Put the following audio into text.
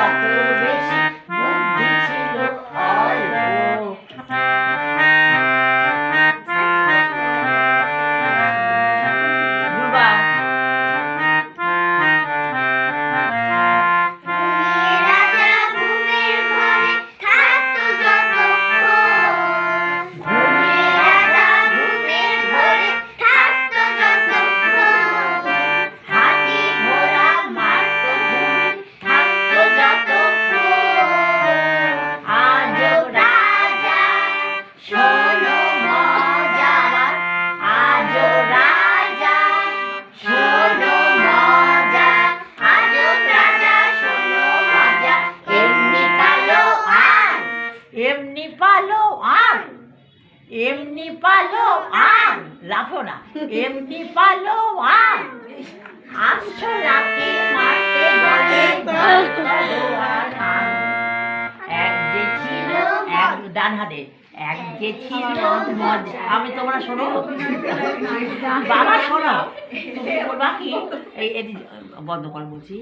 Sacana. এমনি পালো আন Lafont না। এমনি পালো আন আসছো লাফি মারতে বলে, এক যে ছিল এক ডান হাতে, এক যে ছিল মজ আমি তোমরা শোনো? বাবা শোনো বলবা এই বন্ধ কর বলছি।